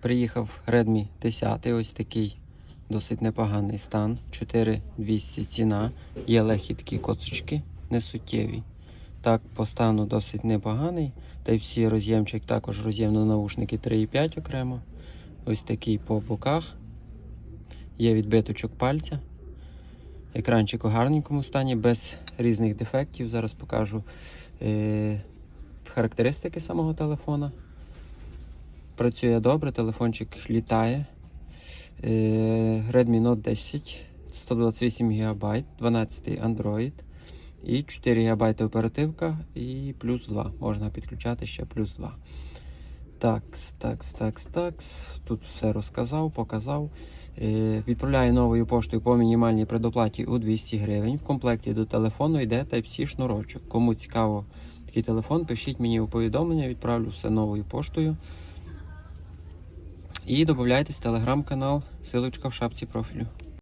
Приїхав Redmi 10, ось такий досить непоганий стан. 4200 ціна. Є легкі такі коцочки, не суттєві. Так, по стану досить непоганий. Всі роз'ємчик також роз'ємно наушники 3,5 окремо. Ось такий по боках. Є відбиточок пальця. Екранчик у гарненькому стані, без різних дефектів. Зараз покажу е- характеристики самого телефона. Працює добре, телефончик літає. Е, Redmi Note 10, 128 ГБ, 12 Android і 4 ГБ оперативка і плюс 2. Можна підключати ще плюс 2. Такс, такс, такс, такс. Тут все розказав, показав. Е, Відправляю новою поштою по мінімальній предоплаті у 200 гривень. В комплекті до телефону йде Type-C шнурочок. Кому цікаво такий телефон, пишіть мені у повідомлення, відправлю все новою поштою. І додайтесь в телеграм-канал, силочка в шапці профілю.